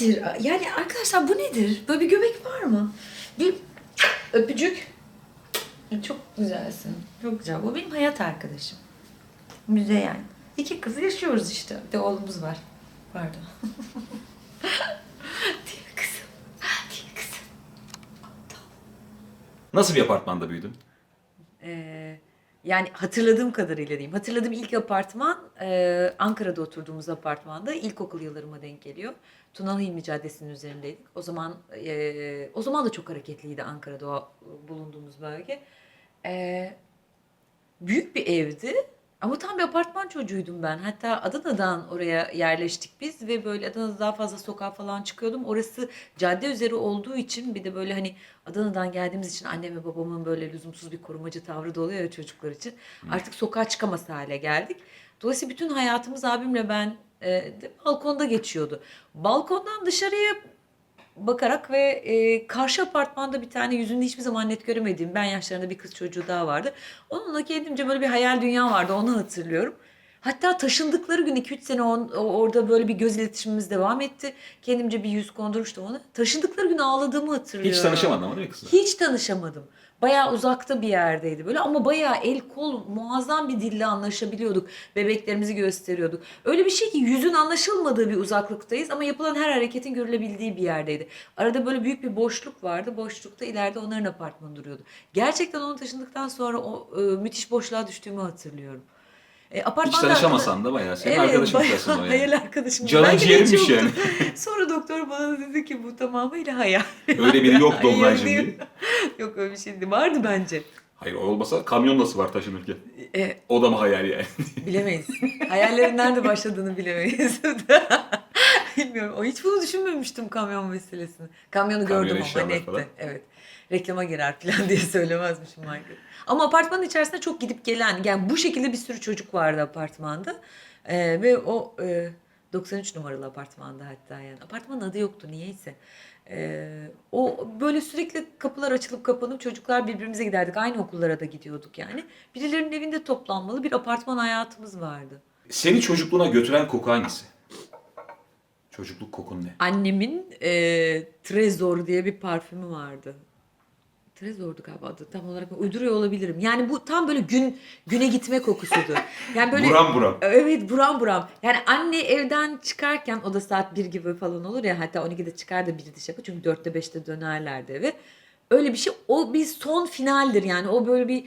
nedir? Yani arkadaşlar bu nedir? Böyle bir göbek var mı? Bir öpücük. Çok güzelsin. Çok güzel. Bu benim hayat arkadaşım. Müzeyyen. İki kız yaşıyoruz işte. Bir de oğlumuz var. Pardon. Mi kızım? Mi kızım? Nasıl bir apartmanda büyüdün? Ee, yani hatırladığım kadarıyla diyeyim. Hatırladığım ilk apartman e, Ankara'da oturduğumuz apartmanda ilkokul yıllarıma denk geliyor. Tunalı Hilmi Caddesi'nin üzerindeydik. O zaman e, o zaman da çok hareketliydi Ankara'da o bulunduğumuz bölge. E, büyük bir evdi. Ama tam bir apartman çocuğuydum ben. Hatta Adana'dan oraya yerleştik biz ve böyle Adana'da daha fazla sokağa falan çıkıyordum. Orası cadde üzeri olduğu için bir de böyle hani Adana'dan geldiğimiz için annem ve babamın böyle lüzumsuz bir korumacı tavrı da oluyor ya çocuklar için. Artık sokağa çıkamaz hale geldik. Dolayısıyla bütün hayatımız abimle ben e, de balkonda geçiyordu. Balkondan dışarıya bakarak ve e, karşı apartmanda bir tane yüzünde hiçbir zaman net göremediğim ben yaşlarında bir kız çocuğu daha vardı. Onunla kendimce böyle bir hayal dünya vardı onu hatırlıyorum. Hatta taşındıkları gün 2-3 sene on- orada böyle bir göz iletişimimiz devam etti. Kendimce bir yüz kondurmuştum ona. Taşındıkları gün ağladığımı hatırlıyorum. Hiç tanışamadın ama değil mi kızla? Hiç tanışamadım. Bayağı uzakta bir yerdeydi böyle ama bayağı el kol muazzam bir dille anlaşabiliyorduk. Bebeklerimizi gösteriyorduk. Öyle bir şey ki yüzün anlaşılmadığı bir uzaklıktayız ama yapılan her hareketin görülebildiği bir yerdeydi. Arada böyle büyük bir boşluk vardı. Boşlukta ileride onların apartmanı duruyordu. Gerçekten onu taşındıktan sonra o e, müthiş boşluğa düştüğümü hatırlıyorum. E, Hiç apartmanda tanışamasan da bayağı senin arkadaşınmış aslında o yani. hayal arkadaşım. Canın hiç yoktu. yani. Sonra doktor bana dedi ki bu tamamıyla hayal. Öyle biri yok değil. diye. Yok öyle bir şey değil. Vardı bence. Hayır olmasa kamyon nasıl var taşınırken? E, O da mı hayal yani? bilemeyiz. Hayallerin nerede başladığını bilemeyiz. Bilmiyorum. O hiç bunu düşünmemiştim kamyon meselesini. Kamyonu Kamyon gördüm ama falan. Evet. Reklama girer falan diye söylemezmişim Michael. Ama apartmanın içerisinde çok gidip gelen, yani bu şekilde bir sürü çocuk vardı apartmanda. Ee, ve o e, 93 numaralı apartmanda hatta yani. Apartmanın adı yoktu niyeyse. Ee, o böyle sürekli kapılar açılıp kapanıp çocuklar birbirimize giderdik. Aynı okullara da gidiyorduk yani. Birilerinin evinde toplanmalı bir apartman hayatımız vardı. Seni çocukluğuna götüren koku hangisi? Çocukluk kokun ne? Annemin e, Trezor diye bir parfümü vardı. Trezor'du galiba adı tam olarak uyduruyor olabilirim. Yani bu tam böyle gün güne gitme kokusudur. Yani böyle Buram buram. Evet buram buram. Yani anne evden çıkarken o da saat 1 gibi falan olur ya hatta 12'de çıkar da 1'de dışarı çünkü 4'te 5'te dönerlerdi eve. Öyle bir şey o bir son finaldir yani o böyle bir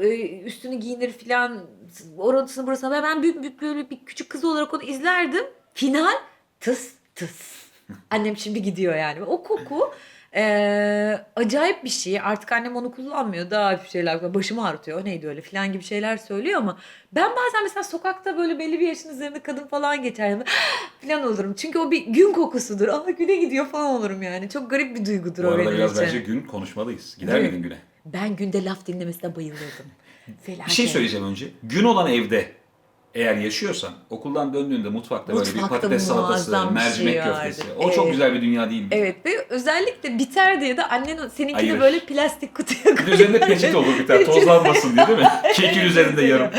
e, üstünü giyinir filan orasını burasına ben, ben büyük, büyük böyle bir küçük kız olarak onu izlerdim. Final tıs tıs. Annem şimdi gidiyor yani. O koku e, acayip bir şey. Artık annem onu kullanmıyor. Daha hafif şeyler başımı ağrıtıyor. O neydi öyle filan gibi şeyler söylüyor ama ben bazen mesela sokakta böyle belli bir yaşın üzerinde kadın falan geçerim. falan olurum. Çünkü o bir gün kokusudur. Aa güne gidiyor falan olurum yani. Çok garip bir duygudur Bu o arada benim biraz için. bence gün konuşmalıyız. Gider Değil mi? miydin güne? Ben günde laf dinlemesine bayılırdım. Felaket. Bir şey söyleyeceğim önce. Gün olan evde eğer yaşıyorsan okuldan döndüğünde mutfakta, böyle bir Mutfakta patates salatası, muazzam bir mercimek şey vardı. köftesi. O çok Evet. güzel bir dünya değil mi? Evet ve özellikle biter diye de annen seninki Ayırır. de böyle plastik kutuya Bir de üzerinde peçete olur bir tane tozlanmasın diye değil mi? Kekil üzerinde yarım.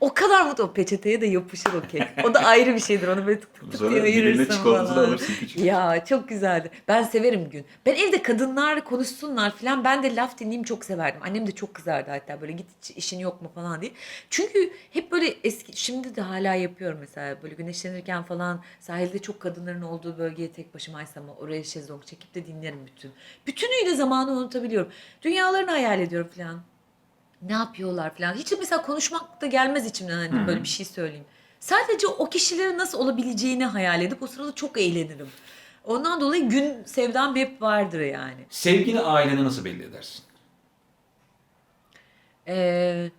O kadar mutlu. O peçeteye de yapışır o kek. O da ayrı bir şeydir. Onu böyle tık tık tık Sonra diye diline ayırırsın çikolatasını falan. alırsın küçük. Ya çok güzeldi. Ben severim gün. Ben evde kadınlar konuşsunlar falan. Ben de laf dinleyeyim çok severdim. Annem de çok kızardı hatta böyle git hiç işin yok mu falan diye. Çünkü hep böyle eski şimdi de hala yapıyorum mesela böyle güneşlenirken falan sahilde çok kadınların olduğu bölgeye tek başımaysam oraya şezlong çekip de dinlerim bütün. Bütünüyle zamanı unutabiliyorum. Dünyalarını hayal ediyorum falan. Ne yapıyorlar falan. Hiç mesela konuşmak da gelmez içimden hani böyle bir şey söyleyeyim. Sadece o kişilerin nasıl olabileceğini hayal edip o sırada çok eğlenirim. Ondan dolayı gün sevdam hep vardır yani. Sevgini ailene nasıl belli edersin? Ee,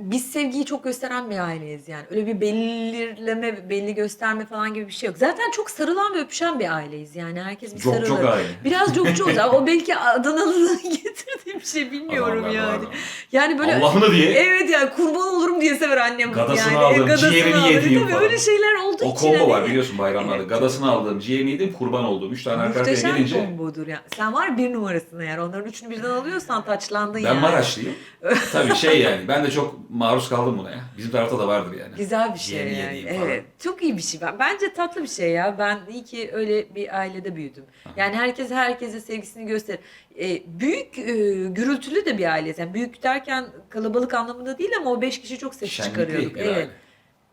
biz sevgiyi çok gösteren bir aileyiz yani. Öyle bir belirleme, belli gösterme falan gibi bir şey yok. Zaten çok sarılan ve öpüşen bir aileyiz yani. Herkes bir Çok sarılır. çok aile. Biraz çok çok. o belki Adanalılığın getirdiğim şey bilmiyorum Adamlar yani. var. Yani böyle Allah'ını diye Evet yani kurban olurum diye sever annem Gadasını yani. aldım, ciğerini aldım. yediğim Tabii falan. öyle şeyler olduğu o için. combo hani- var biliyorsun bayramlarda. Evet. Gadasını aldığım, ciğerini yedim, kurban olduğum. Üç tane arka arkaya Muhteşem gelince. kombodur ya. Sen var bir numarasın eğer onların üçünü birden alıyorsan taçlandın Ben yani. Maraşlıyım. Tabii şey yani ben de çok maruz kaldım buna ya. Bizim tarafta da vardır yani. Güzel bir şey Ciğerini yani. yediğim falan. Evet. Çok iyi bir şey. Ben bence tatlı bir şey ya. Ben iyi ki öyle bir ailede büyüdüm. Yani herkes herkese sevgisini gösterir. Ee, büyük e, gürültülü de bir aileyiz. Yani büyük derken kalabalık anlamında değil ama o beş kişi çok ses Şenlikli çıkarıyorduk. bir Evet. aile.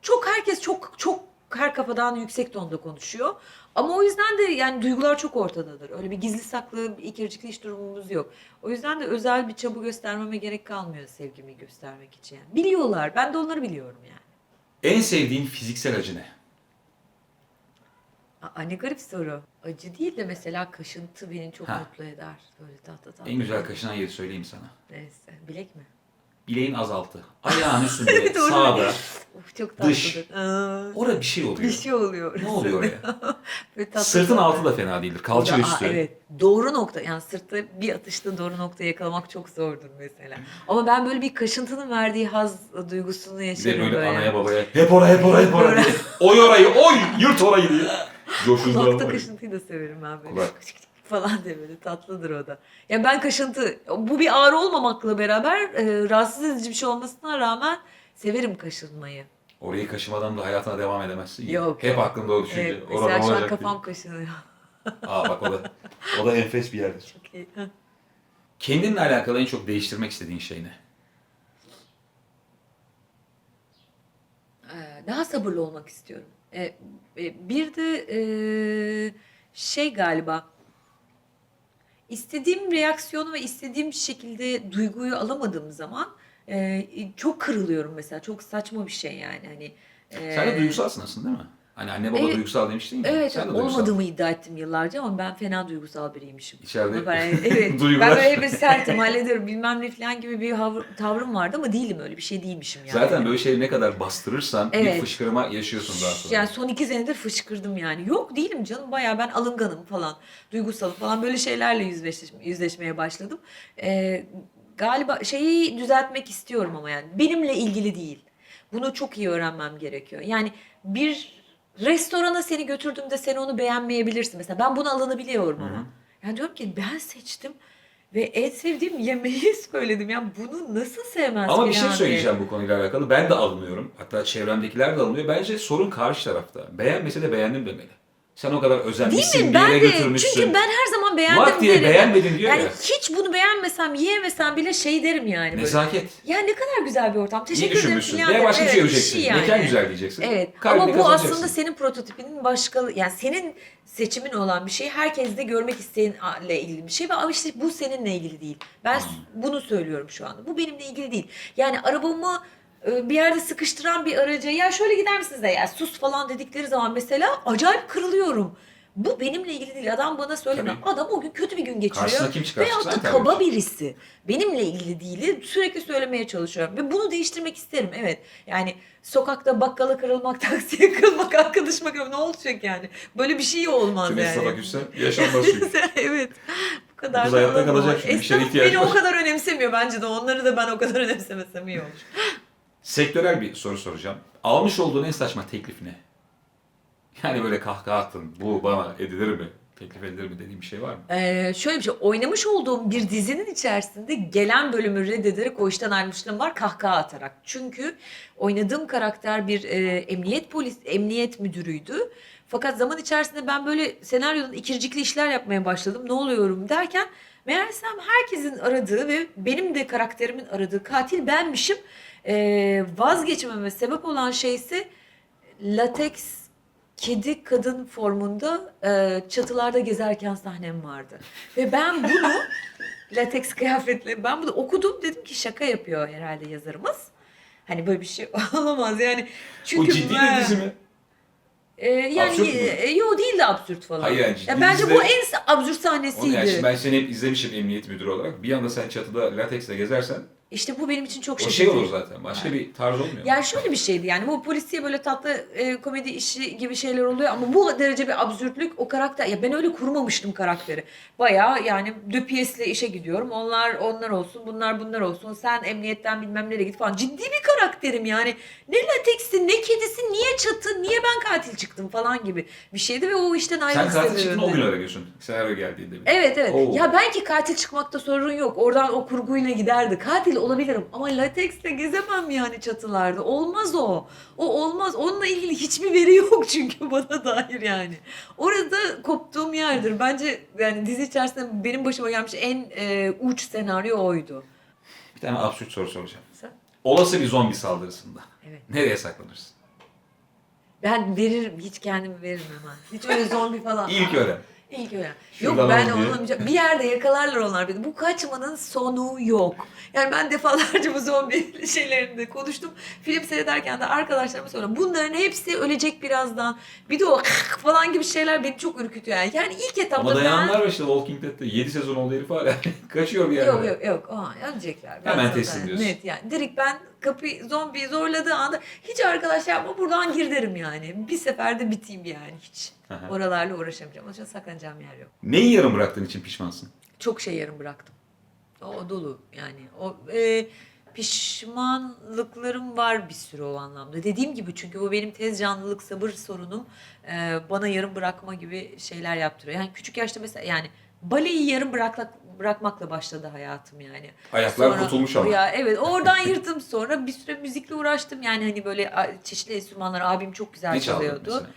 Çok herkes çok çok her kafadan yüksek tonda konuşuyor. Ama o yüzden de yani duygular çok ortadadır. Öyle bir gizli saklı, bir ikircikli hiç durumumuz yok. O yüzden de özel bir çaba göstermeme gerek kalmıyor sevgimi göstermek için. Yani. Biliyorlar. Ben de onları biliyorum yani. En sevdiğin fiziksel acı ne? Aa, ne garip soru. Acı değil de mesela kaşıntı beni çok Ha. mutlu eder. Böyle tatlı tatlı. En güzel kaşınan yeri söyleyeyim sana. Neyse. Bilek mi? Bileğin az altı. Ayağın üstünde, orada. sağda. Of çok tatlıdır. Dış. Aa, Orada bir şey oluyor. bir şey oluyor. Ne oluyor oraya? Böyle tatlı Sırtın tatlı. altı da fena değildir. Kalça Aa, üstü. evet. Doğru nokta. Yani sırtta bir atışta doğru noktayı yakalamak çok zordur mesela. Ama ben böyle bir kaşıntının verdiği haz duygusunu Bir yaşarım de böyle, böyle. anaya babaya hep ora hep ora hep ora diye. Oy orayı oy yırt orayı diye. Coşun Kulakta da kaşıntıyı da severim ben böyle. Kulak. falan diye böyle tatlıdır o da. Ya ben kaşıntı, bu bir ağrı olmamakla beraber e, rahatsız edici bir şey olmasına rağmen severim kaşınmayı. Orayı kaşımadan da hayatına devam edemezsin. ya. Yok. Hep aklında o düşünce. Evet, Orada mesela ne şu an olacak kafam diye. kaşınıyor. Aa bak o da. O da enfes bir yerdir. Çok iyi. Kendinle alakalı en çok değiştirmek istediğin şey ne? Ee, daha sabırlı olmak istiyorum. Ee, e, bir de e, şey galiba istediğim reaksiyonu ve istediğim şekilde duyguyu alamadığım zaman e, çok kırılıyorum mesela. Çok saçma bir şey yani hani. e, Sen de duygusalsın aslında değil mi? Hani anne baba Evet. duygusal demiştin ya. Evet, Sen de duygusal. olmadığımı iddia ettim yıllarca ama ben fena duygusal biriymişim. İçeride Ben, evet, duygular. ben böyle hep sertim, hallederim bilmem ne falan gibi bir tavrım vardı ama değilim öyle bir şey değilmişim yani. Zaten böyle şeyleri ne kadar bastırırsan bir Evet. fışkırma yaşıyorsun daha sonra. Yani son iki senedir fışkırdım yani. Yok değilim canım bayağı ben alınganım falan. Duygusalım falan böyle şeylerle yüzleş, yüzleşmeye başladım. Ee, galiba şeyi düzeltmek istiyorum ama yani benimle ilgili değil. Bunu çok iyi öğrenmem gerekiyor. Yani bir restorana seni götürdüğümde sen onu beğenmeyebilirsin. Mesela ben buna alınabiliyorum Hı hı. ama. Yani diyorum ki ben seçtim ve en sevdiğim yemeği söyledim. Ya bunu nasıl sevmez Ama bir şey diye. söyleyeceğim bu konuyla alakalı. Ben de alınıyorum. Hatta çevremdekiler de alınıyor. Bence sorun karşı tarafta. Beğenmese de beğendim demeli. Sen o kadar Değil özenmişsin, mi? bir yere Ben de götürmüşsün. çünkü ben her zaman beğendim Lak diye derim. beğenmedin diyor yani ya. hiç bunu beğenmesem, yiyemesem bile şey derim yani böyle. Nezaket. Ya ne kadar güzel bir ortam. İyi Teşekkür ederim. düşünmüşsün. falan Veya derim. başka bir şey Evet, göreceksin. yani. Mekan güzel diyeceksin. Evet. Kalbini Ama bu kazanacaksın. aslında senin prototipinin başka yani senin seçimin olan bir şey. Herkes de görmek isteyenle ilgili bir şey ve ama işte bu seninle ilgili değil. Ben bunu söylüyorum şu anda. Bu benimle ilgili değil. Yani arabamı e, bir yerde sıkıştıran bir araca ya şöyle gider misiniz de ya sus falan dedikleri zaman mesela acayip kırılıyorum. Bu benimle ilgili değil. Adam bana söylemiyor. Tabii. Adam o gün kötü bir gün geçiriyor. Kim çıkarsa Veyahut sen da tabii kaba ki. birisi. Benimle ilgili değil. Sürekli söylemeye çalışıyorum. Ve bunu değiştirmek isterim. Evet. Yani sokakta bakkala kırılmak, taksiye kırılmak, arkadaşıma kırılmak ne olacak yani? Böyle bir şey olmaz Tüm yani. esnafa küsse yaşanmaz çünkü. evet. Bu kadar Kız da hayatta kalacak çünkü, Esnaf ihtiyaç beni var. o kadar önemsemiyor bence de. Onları da ben o kadar önemsemesem iyi olur. Sektörel bir soru soracağım. Almış olduğun en saçma teklif ne? Yani böyle kahkaha attın. Bu bana edilir mi? Teklif edilir mi dediğin bir şey var mı? Ee, şöyle bir şey, oynamış olduğum bir dizinin içerisinde gelen bölümü reddederek o işten ayrılmışlığım var kahkaha atarak. Çünkü oynadığım karakter bir e, emniyet polis, emniyet müdürüydü. Fakat zaman içerisinde ben böyle senaryonun ikircikli işler yapmaya başladım. Ne oluyorum derken meğersem herkesin aradığı ve benim de karakterimin aradığı katil benmişim. Ee, vazgeçmeme sebep olan şey ise lateks kedi kadın formunda e, çatılarda gezerken sahnem vardı. Ve ben bunu lateks kıyafetle ben bunu okudum dedim ki şaka yapıyor herhalde yazarımız. Hani böyle bir şey olamaz yani. Çünkü Bu ciddi ben- bir dizi mi? E, yani Absürt mü? e, yo değil de absürt falan. Hayır yani ciddi Ya bence dizide- bu en absürt Onu sahnesiydi. yani şimdi ben seni hep izlemişim emniyet müdürü olarak. Bir anda sen çatıda lateksle gezersen işte bu benim için çok O şaşırtıcı. şey olur zaten. Başka bir tarz olmuyor. Yani şöyle bir şeydi yani bu polisiye böyle tatlı e, komedi işi gibi şeyler oluyor ama bu derece bir absürtlük o karakter ya ben öyle kurmamıştım karakteri. Bayağı yani döpiyesle işe gidiyorum. Onlar onlar olsun, bunlar bunlar olsun. Sen emniyetten bilmem nereye git falan. Ciddi bir karakterim yani. Ne lateksi, ne kedisi, niye çatı, niye ben katil çıktım falan gibi bir şeydi ve o işten Sen ayrılmak katil çıktın o gün öyle diyorsun. Senaryo geldiğinde. mi? Evet evet. Oo. Ya belki katil çıkmakta sorun yok. Oradan o kurguyla giderdi. Katil olabilirim ama lateksle gezemem yani çatılarda. Olmaz o. O olmaz. Onunla ilgili hiçbir veri yok çünkü bana dair yani. Orada koptuğum yerdir. Bence yani dizi içerisinde benim başıma gelmiş en e, uç senaryo oydu. Bir tane absürt soru soracağım. Sen? Olası bir zombi saldırısında. Evet. Nereye saklanırsın? Ben veririm. Hiç kendimi veririm hemen. Hiç öyle zombi falan. İlk öğren. İlk öyle. Şuradan Yok ben diye. olamayacağım. Bir yerde yakalarlar onlar beni. Bu kaçmanın sonu yok. Yani ben defalarca bu zombi şeylerinde konuştum. Film seyrederken de arkadaşlarıma söylüyorum. Bunların hepsi ölecek birazdan. Bir de o falan gibi şeyler beni çok ürkütüyor. Yani, yani ilk etapta Ama ben... dayananlar var işte Walking Dead'de 7 sezon oldu herif hala. Kaçıyor bir yerden. Yok yok yok. Aa, ölecekler. Ben Hemen teslim diyorsun. Evet yani direkt ben kapı zombi zorladığı anda hiç arkadaş yapma buradan gir derim yani. Bir seferde biteyim yani hiç. Aha. Oralarla uğraşamayacağım. Onun için saklanacağım yer yok. Neyi yarım bıraktığın için pişmansın? çok şey yarım bıraktım. O dolu yani. O e, pişmanlıklarım var bir sürü o anlamda. Dediğim gibi çünkü bu benim tez canlılık sabır sorunum e, bana yarım bırakma gibi şeyler yaptırıyor. Yani küçük yaşta mesela yani baleyi yarım bırakmak bırakmakla başladı hayatım yani. Ayaklar Sonra- kurtulmuş ama. Ya evet oradan yırttım sonra bir süre müzikle uğraştım. Yani hani böyle çeşitli enstrümanlar abim çok güzel Ne çalıyordu.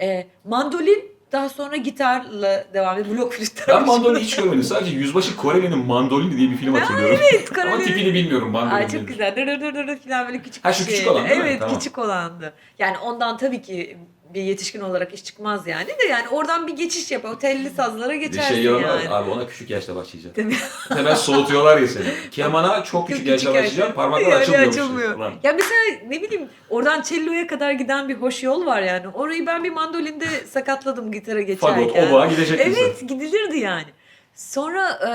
E, mandolin daha sonra gitarla devam ediyor. Blok flüt. Ben mandolini hiç görmedim. Sadece Yüzbaşı Koreli'nin mandolini diye bir film hatırlıyorum. Evet, Ama tipini bilmiyorum mandolin Ay çok güzel. Dır dır dır dır falan böyle küçük Ha, şu şey. küçük olan değil mi? Evet Tamam. küçük olandı. Yani ondan tabii ki bir yetişkin olarak iş çıkmaz yani de yani oradan bir geçiş yap. O telli sazlara Bir geçersin şey var. yani. Abi ona küçük yaşta başlayacak. Tabii. Hemen soğutuyorlar ya seni. Kemana çok küçük yaşta başlayacak. Parmaklar açılmıyormuş. Ulan. Ya mesela ne bileyim oradan cello'ya kadar giden bir hoş yol var yani. Orayı ben bir mandolinde sakatladım gitara geçerken. Fagot, oba gidecek misin? Evet gidilirdi yani. Sonra e,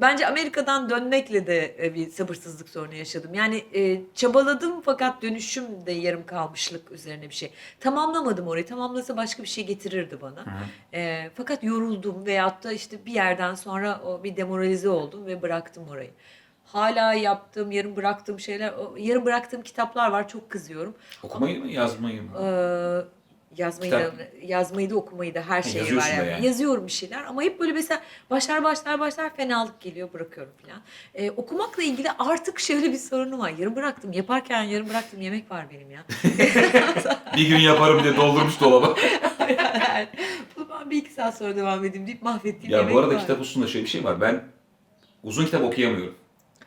bence Amerika'dan dönmekle de e, bir sabırsızlık sorunu yaşadım. Yani e, çabaladım fakat dönüşüm de yarım kalmışlık üzerine bir şey. Tamamlamadım orayı. Tamamlasa başka bir şey getirirdi bana. Hı. E, fakat yoruldum veyahut da işte bir yerden sonra o bir demoralize oldum ve bıraktım orayı. Hala yaptığım, yarım bıraktığım şeyler, o yarım bıraktığım kitaplar var. Çok kızıyorum. Okumayı mı yazmayı mı? Ee, yazmayı da, yazmayı da okumayı da her şeyi var yani. yani. Yazıyorum bir şeyler ama hep böyle mesela başlar başlar başlar fenalık geliyor bırakıyorum falan. Ee, okumakla ilgili artık şöyle bir sorunum var. Yarım bıraktım. Yaparken yarım bıraktım yemek var benim ya. Bir gün yaparım diye doldurmuş dolaba. Bunu ben bir iki saat sonra devam edeyim deyip mahvettiğim Ya yemek bu arada var. kitap hususunda şöyle bir şey var. Ben uzun kitap okuyamıyorum.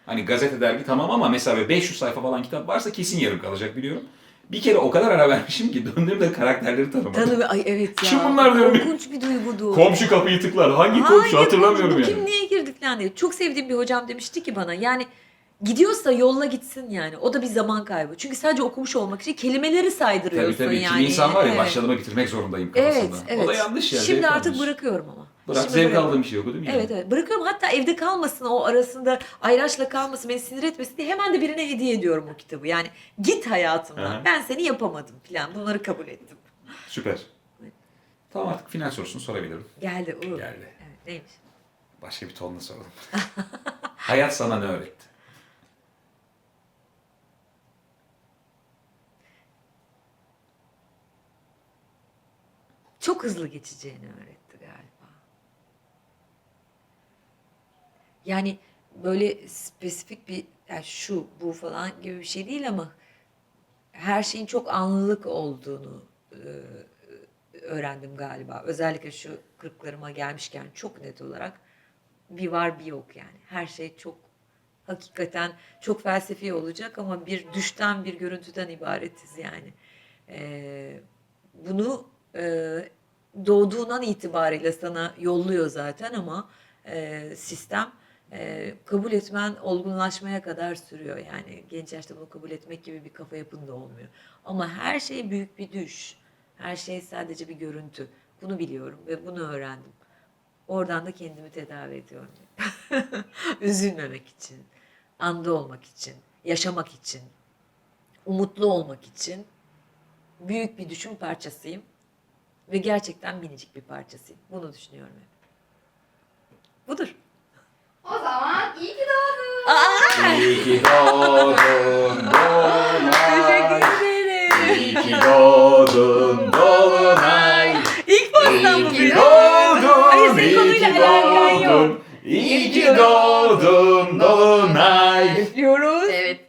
Hani gazete dergi tamam ama mesela böyle 500 sayfa falan kitap varsa kesin yarım kalacak biliyorum. Bir kere o kadar ara vermişim ki döndüğümde karakterleri tanımadım. Tanı ay evet ya. Kim bunlar diyorum. Korkunç bir duygudu. Komşu kapıyı tıklar. Hangi komşu hatırlamıyorum bu yani. Kim niye girdik lan diye. Çok sevdiğim bir hocam demişti ki bana yani gidiyorsa yolla gitsin yani. O da bir zaman kaybı. Çünkü sadece okumuş olmak için kelimeleri saydırıyorsun Tabii tabii. yani. Kimi insan var ya Evet. başladığımı bitirmek zorundayım Evet, kafasında. evet. O da yanlış ya. Şimdi zevk artık almıyorsun. bırakıyorum ama. Bırak Şimdi zevk bırakıyorum. aldığım bir şey mi? yani? Evet evet bırakıyorum hatta evde kalmasın o arasında ayraçla kalmasın beni sinir etmesin diye hemen de birine hediye ediyorum o kitabı. Yani git hayatımdan Aha. ben seni yapamadım falan bunları kabul ettim. Süper. Tamam artık final sorusunu sorabilirim. Geldi Uğur. Geldi. Evet, neymiş? Başka bir tonla soralım. Hayat sana ne öğretti? Çok hızlı geçeceğini öğretti galiba. Yani böyle spesifik bir yani şu bu falan gibi bir şey değil ama her şeyin çok anlılık olduğunu e, öğrendim galiba. Özellikle şu kırklarıma gelmişken çok net olarak bir var bir yok yani. Her şey çok hakikaten çok felsefi olacak ama bir düşten bir görüntüden ibaretiz yani. Ee, bunu e, doğduğundan itibariyle sana yolluyor zaten ama e, sistem e, kabul etmen olgunlaşmaya kadar sürüyor. Yani genç yaşta bunu kabul etmek gibi bir kafa yapın da olmuyor. Ama her şey büyük bir düş. Her şey sadece bir görüntü. Bunu biliyorum ve bunu öğrendim. Oradan da kendimi tedavi ediyorum. Üzülmemek için. anda olmak için, yaşamak için, umutlu olmak için büyük bir düşün parçasıyım. Ve gerçekten minicik bir parçasıyım. Bunu düşünüyorum hep. Budur. O zaman iyi ki doğdun. İyi ki doğdun Dolunay. ederim. İyi ki doğdun Dolunay. İlk pastam İyi bu ki benim. doğdun. Senin iyi konuyla ki alakan yok. doğdun. İyi ki doğdun Dolunay. Üflüyoruz. Evet.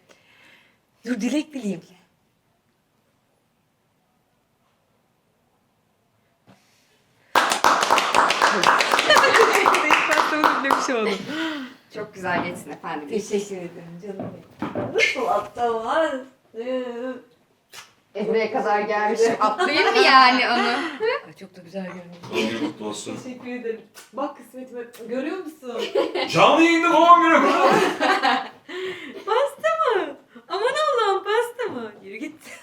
Dur dilek dileyim. İlk oldum. Çok güzel geçsin efendim. Teşekkür ederim canım benim. Nasıl atlamaz? E, buraya kadar gelmişim. Atlayayım mı yani onu? Ay, Çok da güzel görünüyor. Doğum günün kutlu olsun. Teşekkür ederim. Bak kısmetime görüyor musun? Canlı yayında doğum günü kutlu olsun.